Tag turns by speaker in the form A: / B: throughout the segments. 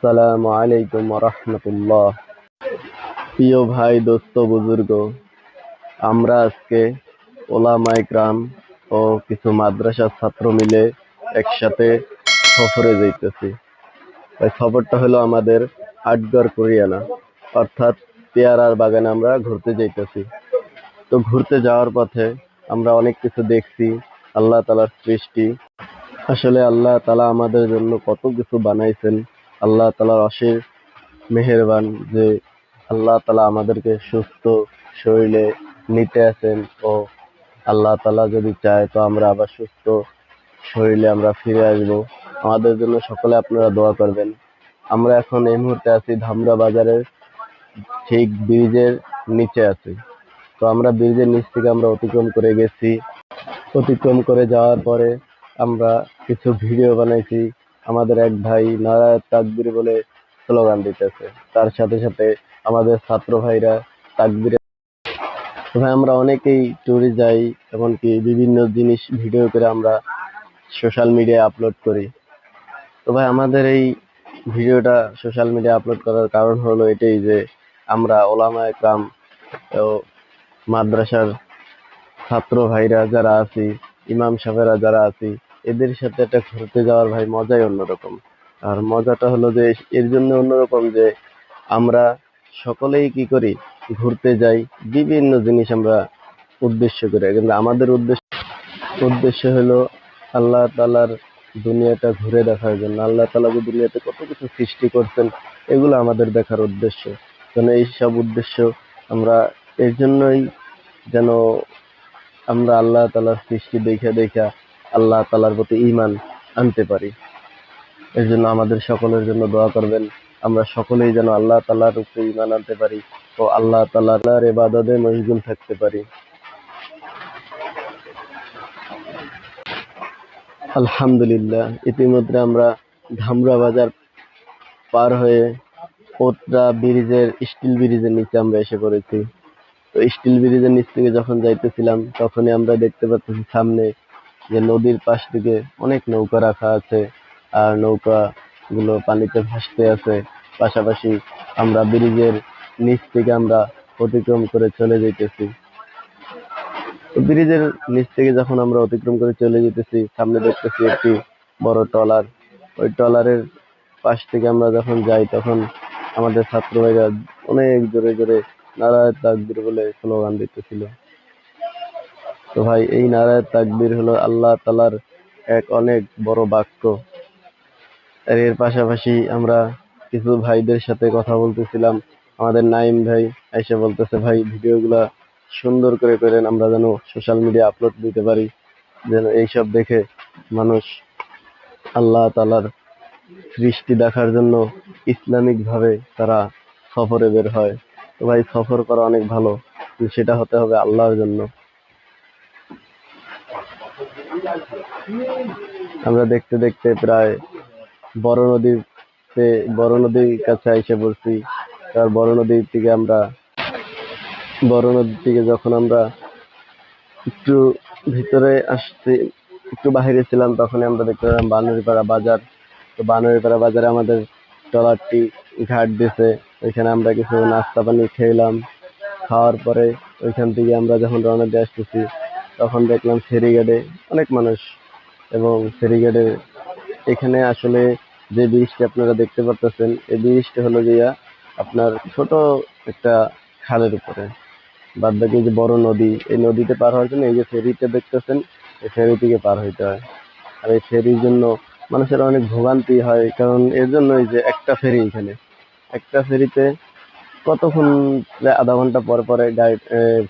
A: আসসালামু আলাইকুম রহমতুল্লাহ। প্রিয় ভাই, দোস্ত, বুজুর্গ, আমরা আজকে ওলামাই গ্রাম ও কিছু মাদ্রাসার ছাত্র মিলে একসাথে সফরে যাইতেছি। ওই সফরটা হলো আমাদের আটগড় কোরিয়ানা, অর্থাৎ পেয়ারার বাগানে আমরা ঘুরতে যাইতেছি। তো ঘুরতে যাওয়ার পথে আমরা অনেক কিছু দেখছি, আল্লাহ তালার সৃষ্টি। আসলে আল্লাহ তালা আমাদের জন্য কত কিছু বানাইছেন আল্লাহ তালার অশেষ মেহেরবান যে আল্লাহ তালা আমাদেরকে সুস্থ শরীরে নিতে আছেন ও আল্লাহ তালা যদি চায় তো আমরা আবার সুস্থ শরীরে আমরা ফিরে আসব। আমাদের জন্য সকলে আপনারা দোয়া করবেন। আমরা এখন এই মুহূর্তে আছি ধামরা বাজারের ঠিক ব্রিজের নিচে আছি। তো আমরা ব্রিজের নিচ থেকে আমরা অতিক্রম করে গেছি। অতিক্রম করে যাওয়ার পরে আমরা কিছু ভিডিও বানাইছি। আমাদের এক ভাই নারায়ণ তাকবির বলে স্লোগান দিতেছে। তার সাথে সাথে আমাদের ছাত্র ভাইরা তাকবির ভাই, আমরা অনেকেই ট্যুরে যাই, এমনকি বিভিন্ন জিনিস ভিডিও করে আমরা সোশ্যাল মিডিয়ায় আপলোড করি। তো ভাই, আমাদের এই ভিডিওটা সোশ্যাল মিডিয়া আপলোড করার কারণ হলো এটাই যে আমরা ওলামা একরাম মাদ্রাসার ছাত্র ভাইরা যারা আছি, ইমাম সাহেবেরা যারা আছি এদের সাথে একটা ঘুরতে যাওয়ার ভাই মজাই অন্যরকম। আর মজাটা হলো যে, এর জন্য অন্যরকম যে, আমরা সকলেই কি করি, ঘুরতে যাই, বিভিন্ন জিনিস আমরা উদ্দেশ্য করে। কিন্তু আমাদের উদ্দেশ্য উদ্দেশ্য হলো আল্লাহ তালার দুনিয়াটা ঘুরে দেখার জন্য। আল্লাহ তালা যে দুনিয়াতে কত কিছু সৃষ্টি করছেন, এগুলো আমাদের দেখার উদ্দেশ্য। যেন এই সব উদ্দেশ্য আমরা, এর জন্যই যেন আমরা আল্লাহ তালার সৃষ্টি দেখে দেখা আল্লাহ তালার প্রতি ইমান আনতে পারি। এর জন্য আমাদের সকলের জন্য দোয়া করবেন। আমরা সকলেই যেন আল্লাহ তালার উপরে ইমান আনতে পারি ও আল্লাহ তালার এবাদতে মশগুল থাকতে পারি। আলহামদুলিল্লাহ, ইতিমধ্যে আমরা ধামরা বাজার পার হয়ে ওটরা ব্রিজের স্টিল ব্রিজের নিচে আমরা এসে পড়েছি। তো স্টিল ব্রিজের নিচ থেকে যখন যাইতেছিলাম, তখনই আমরা দেখতে পাচ্ছি সামনে যে নদীর পাশ থেকে অনেক নৌকা রাখা আছে, আর নৌকা গুলো পানিতে ভাসতে আছে। পাশাপাশি আমরা ব্রিজের নিচ থেকে আমরা অতিক্রম করে চলে যেতেছি। ব্রিজের নিচ থেকে যখন আমরা অতিক্রম করে চলে যেতেছি, সামনে দেখতেছি একটি বড় ট্রলার। ওই ট্রলারের পাশ থেকে আমরা যখন যাই, তখন আমাদের ছাত্র ভাইরা অনেক জোরে জোরে নারায়ণ তাকবির বলে স্লোগান দিতেছিল। তো ভাই, এই নারায়ণ তাকবির হলো আল্লাহ তালার এক অনেক বড় বাক্য। আর এর পাশাপাশি আমরা কিছু ভাইদের সাথে কথা বলতেছিলাম। আমাদের নাইম ভাই এসে বলতেছে, ভাই, ভিডিওগুলা সুন্দর করে করেন, আমরা যেন সোশ্যাল মিডিয়া আপলোড দিতে পারি, যেন এইসব দেখে মানুষ আল্লাহ তালার সৃষ্টি দেখার জন্য ইসলামিকভাবে তারা সফরে বের হয়। তো ভাই, সফর করা অনেক ভালো সেটা হতে হবে আল্লাহর জন্য। আমরা দেখতে দেখতে প্রায় বড় নদীতে, বড় নদীর কাছে এসে পড়ছি। তার বড় নদীর থেকে আমরা, বড় নদীর থেকে যখন আমরা একটু ভিতরে আসছি একটু বাইরে ছিলাম তখন আমরা দেখতে পেলাম বানুরিপাড়া বাজার। তো বানুরিপাড়া বাজারে আমাদের ট্রলারটি ঘাট দিছে। ওইখানে আমরা কিছু নাস্তা পানি খেলাম। খাওয়ার পরে ওইখান থেকে আমরা যখন রওনা দিয়ে আসতেছি তখন দেখলাম ফেরিঘাটে অনেক মানুষ এবং ফেরিঘাটে এখানে আসলে যে ব্রিজটি আপনারা দেখতে পারতেছেন, এই ব্রিজটি হলো গিয়া আপনার ছোট একটা খালের উপরে। বাদ বাকি যে বড় নদী, এই নদীতে পার হওয়ার জন্য এই যে ফেরিটা দেখতেছেন, এই ফেরি থেকে পার হইতে হয়। আর এই ফেরির জন্য মানুষের অনেক ভোগান্তি হয়, কারণ এর জন্যই যে একটা ফেরি এখানে। একটা ফেরিতে কতক্ষণ আধা ঘণ্টা পর পরে গাড়ি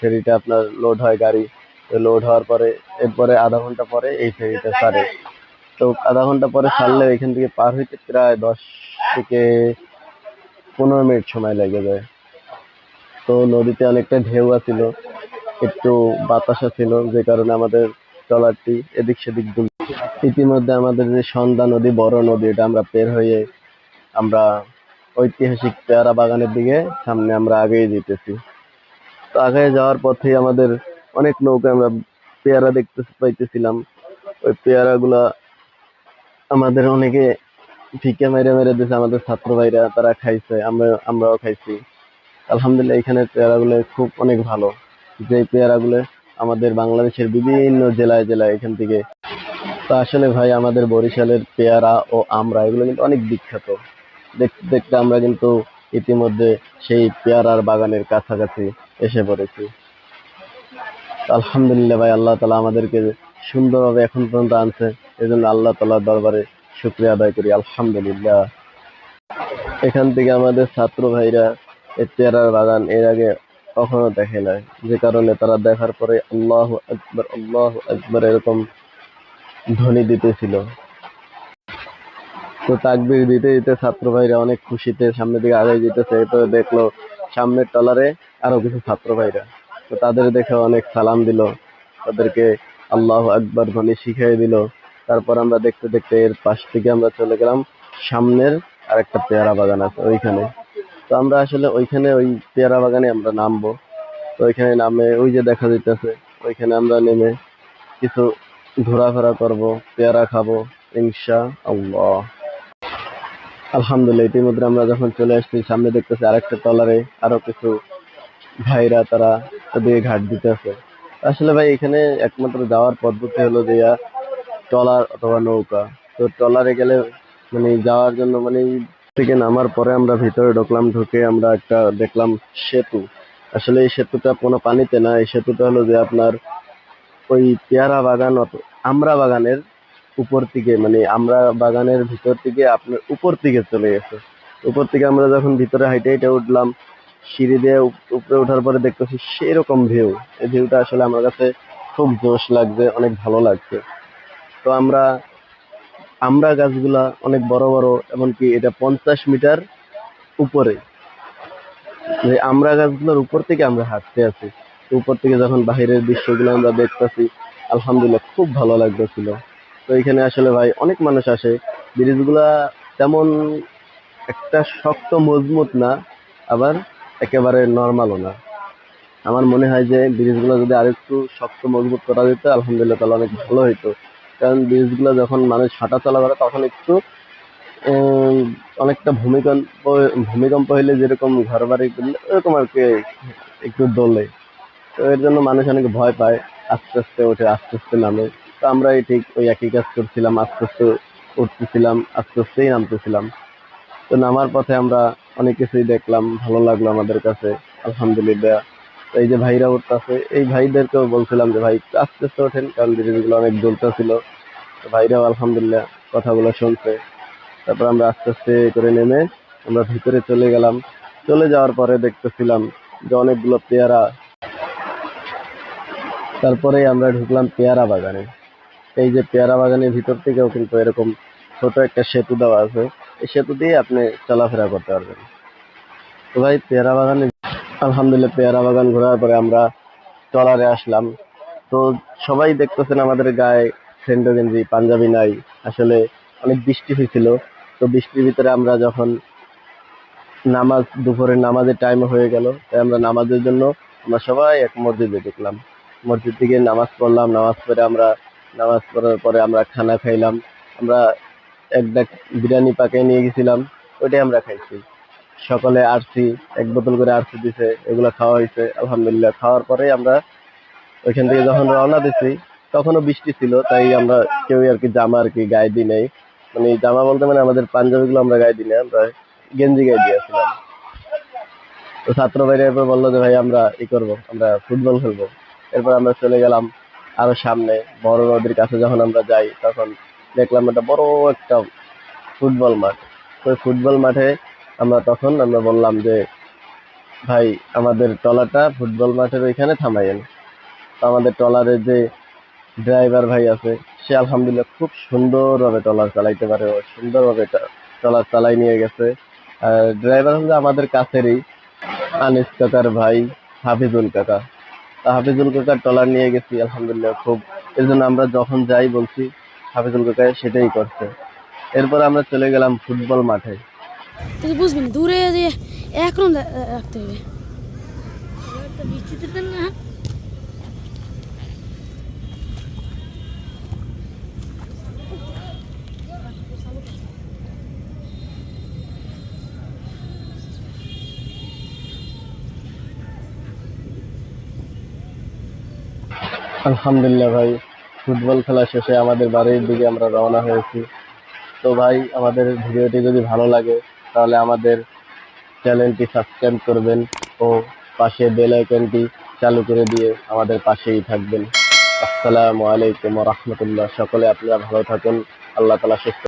A: ফেরিটা আপনার লোড হয় গাড়ি। লোড হওয়ার পরে, এরপরে আধা ঘণ্টা পরে এই ফেরিটা ছাড়ে। তো আধা ঘণ্টা পরে ছাড়লে এখান থেকে পার হইতে প্রায় দশ থেকে পনেরো মিনিট সময় লেগে যায়। তো নদীতে অনেকটা ঢেউ আছিল, একটু বাতাসা ছিল, যে কারণে আমাদের ট্রলারটি এদিক সেদিক দুল ইতিমধ্যে আমাদের যে সন্ধ্যা নদী, বড় নদী, এটা আমরা পের হয়ে আমরা ঐতিহাসিক পেয়ারা বাগানের দিকে সামনে আমরা আগেই যেতেছি। তো আগে যাওয়ার পথে আমাদের অনেক নৌকা আমরা পেয়ারা দেখতে পাইতেছিলাম। ওই পেয়ারাগুলা আমাদের অনেকে ফিকে মেরে মেরে দিছে, আমাদের ছাত্র ভাইরা, তারা খাইছে, আমরা, আমরাও খাইছি। আলহামদুলিল্লাহ, এখানে পেয়ারাগুলো খুব অনেক ভালো। যে পেয়ারাগুলো আমাদের বাংলাদেশের বিভিন্ন জেলায় জেলায় এখান থেকে। তো আসলে ভাই, আমাদের বরিশালের পেয়ারা ও আমরা, এগুলো কিন্তু অনেক বিখ্যাত। দেখতে দেখতে আমরা কিন্তু ইতিমধ্যে সেই পেয়ারার বাগানের কাছাকাছি এসে পড়েছি। আলহামদুলিল্লাহ ভাই, আল্লাহ তালা আমাদেরকে সুন্দরভাবে এখন পর্যন্ত আনছে। এই জন্য আল্লাহ তালার দরবারে শুক্রিয়া আদায় করি, আলহামদুলিল্লাহ। এখান থেকে আমাদের ছাত্র ভাইরা এই পেয়ারার বাগান এর আগে কখনো দেখে নাই। যে কারণে তারা দেখার পরে আল্লাহ আকবর আল্লাহ আকবর এরকম ধ্বনি দিতেছিল। তো তাকবির দিতে দিতে ছাত্র ভাইরা অনেক খুশিতে সামনের দিকে আগে যেতেছে তো দেখল সামনের টলারে আরও কিছু ছাত্র ভাইরা। তো তাদের দেখে অনেক সালাম দিল। তাদেরকে আল্লাহ আকবর ধ্বনি শিখিয়ে দিল। তারপর আমরা দেখতে দেখতে এর পাশ থেকে আমরা চলে গেলাম সামনের আরেকটা পেয়ারা বাগান আছে ওইখানে। তো আমরা আসলে ওইখানে ওই পেয়ারা বাগানে আমরা নামবো। তো ওইখানে নামে ওই যে দেখা যাইতেছে, ওইখানে আমরা নেমে কিছু ঘোরাফেরা করব, পেয়ারা খাব ইনশা আল্লাহ আলহামদুলিল্লাহ, ইতিমধ্যে আমরা যখন চলে আসছি, সামনে দেখতেছি আরেকটা টলারে আরও কিছু ভাইরা তারা ওদিকে ঘাট দিতেছে আসলে ভাই, এখানে একমাত্র যাওয়ার পদ্ধতি হলো যে ট্রলার অথবা নৌকা। তো ট্রলারে গেলে মানে যাওয়ার জন্য মানে থেকে নামার পরে আমরা ভিতরে ঢুকলাম, ঢুকে আমরা একটা দেখলাম সেতু। আসলে এই সেতুটা কোনো পানিতে না, এই সেতুটা হলো যে আপনার ওই পেয়ারা বাগান অত, আমরা বাগানের উপর থেকে মানে আমরা বাগানের ভিতর থেকে আপনার উপর থেকে চলে গেছে। উপর থেকে আমরা যখন ভিতরে হাইটে হাইটে উঠলাম সিঁড়ি দিয়ে উপরে ওঠার পরে দেখতেছি সেরকম ভিউ এই ভিউটা আসলে আমার কাছে খুব জোশ লাগছে, অনেক ভালো লাগছে। তো আমরা আমরা গাছগুলা অনেক বড় বড়, এমনকি এটা পঞ্চাশ মিটার উপরে। যে আমরা গাছগুলোর উপর থেকে আমরা হাঁটতে আছি। উপর থেকে যখন বাহিরের দৃশ্যগুলো আমরা দেখতেছি, আলহামদুলিল্লাহ খুব ভালো লাগতেছিল। তো এখানে আসলে ভাই অনেক মানুষ আসে। ব্রিজগুলা তেমন একটা শক্ত, মজবুত না, আবার একেবারে নর্মালও না। আমার মনে হয় যে ব্রিজগুলো যদি আরেকটু শক্ত, মজবুত করা যেত, আলহামদুলিল্লাহ তাহলে অনেক ভালো হতো কারণ ব্রিজগুলো যখন মানুষ হাঁটা চলা করে, তখন একটু অনেকটা ভূমিকম্প ভূমিকম্প হইলে যেরকম ঘর বাড়ি ওরকম আর কি একটু দোলে। তো এর জন্য মানুষ অনেক ভয় পায়, আস্তে আস্তে ওঠে, আস্তে আস্তে নামে। তো আমরা এই ঠিক ওই একই কাজ করছিলাম, আস্তে আস্তে উঠতেছিলাম, আস্তে আস্তেই নামতেছিলাম। তো নামার পথে আমরা অনেক কিছুই দেখলাম, ভালো লাগল আমাদের কাছে, আলহামদুলিল্লাহ। এই যে ভাইরা উঠতেছে, এই ভাইদেরকেও বলছিলাম যে, ভাই, আস্তে আস্তে ওঠেন, কারণ ব্রিজগুলো অনেক জ্বলতেছিল তো ভাইরাও আলহামদুলিল্লাহ কথাগুলো শুনছে। তারপর আমরা আস্তে আস্তে করে নেমে আমরা ভিতরে চলে গেলাম। চলে যাওয়ার পরে দেখতেছিলাম যে অনেকগুলো পেয়ারা। তারপরে আমরা ঢুকলাম পেয়ারা বাগানে। এই যে পেয়ারা বাগানের ভিতর থেকেও কিন্তু এরকম ছোট একটা সেতু দেওয়া আছে। এই সেতু দিয়ে আপনি চলাফেরা করতে পারবেন। তো ভাই, পেয়ারা বাগানে আলহামদুলিল্লাহ পেয়ারা বাগান ঘোরার পরে আমরা ট্রলারে আসলাম। তো সবাই দেখতেছেন আমাদের গায়ে সেন্ডো গেঞ্জি, পাঞ্জাবি নাই। আসলে অনেক বৃষ্টি হয়েছিল। তো বৃষ্টির ভিতরে আমরা যখন নামাজ, দুপুরের নামাজের টাইম হয়ে গেল, তাই আমরা নামাজের জন্য আমরা সবাই এক মসজিদে ঢুকলাম। মসজিদ থেকে নামাজ পড়লাম, নামাজ পড়ে আমরা, নামাজ পড়ার পরে আমরা খানা খাইলাম। আমরা এক ডাক বিরিয়ানি পাকাই নিয়ে গেছিলাম, ওইটাই আমরা খাইছি। সকালে আরসি, এক বোতল করে আরসি দিছে, এগুলো খাওয়া হয়েছে আলহামদুলিল্লাহ। খাওয়ার পরে আমরা ওইখান থেকে যখন রওনা দিছি, তখনও বৃষ্টি ছিল, তাই আমরা কেউ আর কি জামা আর কি গায়ে দিই নাই। মানে জামা বলতে মানে আমাদের পাঞ্জাবিগুলো আমরা গায়ে দিই না আমরা গেঞ্জি গায়ে দিয়েছিলাম তো ছাত্র ভাইরা এরপর বলল যে, ভাই, আমরা ই করব, আমরা ফুটবল খেলব। এরপর আমরা চলে গেলাম আরও সামনে, বড় নদীর কাছে যখন আমরা যাই, তখন দেখলাম একটা বড় একটা ফুটবল মাঠ। তো ফুটবল মাঠে আমরা তখন আমরা বললাম যে, ভাই, আমাদের ট্রলারটা ফুটবল মাঠের ওইখানে থামাইয়েন। আমাদের ট্রলারের যে ড্রাইভার ভাই আছে, সে আলহামদুলিল্লাহ খুব সুন্দরভাবে ট্রলার চালাইতে পারে। সুন্দরভাবে ট্রলার চালাই নিয়ে গেছে। আর ড্রাইভার হচ্ছে আমাদের কাছেরই আনিস কাকার ভাই, হাফিজুল কাকা। হাফিজুল কাকার ট্রলার নিয়ে গেছি, আলহামদুলিল্লাহ খুব। এর জন্য আমরা যখন যাই বলছি হাফিজুল কাকা সেটাই করছে। এরপর আমরা চলে গেলাম ফুটবল মাঠে।
B: তুই দূরে যে একরম রাখতে হবে।
A: আলহামদুলিল্লাহ ভাই ফুটবল খেলা শেষে আমাদের বাড়ির দিকে আমরা রওনা হয়েছি। তো ভাই, আমাদের ভিডিওটি যদি ভালো লাগে, তাহলে আমাদের চ্যানেলটি সাবস্ক্রাইব করবেন ও পাশে বেল আইকনটি চালু করে দিয়ে আমাদের পাশেই থাকবেন। আসসালামু আলাইকুম রহমতুল্লাহ। সকলে আপনারা ভালো থাকুন। আল্লাহ তালা সুস্থ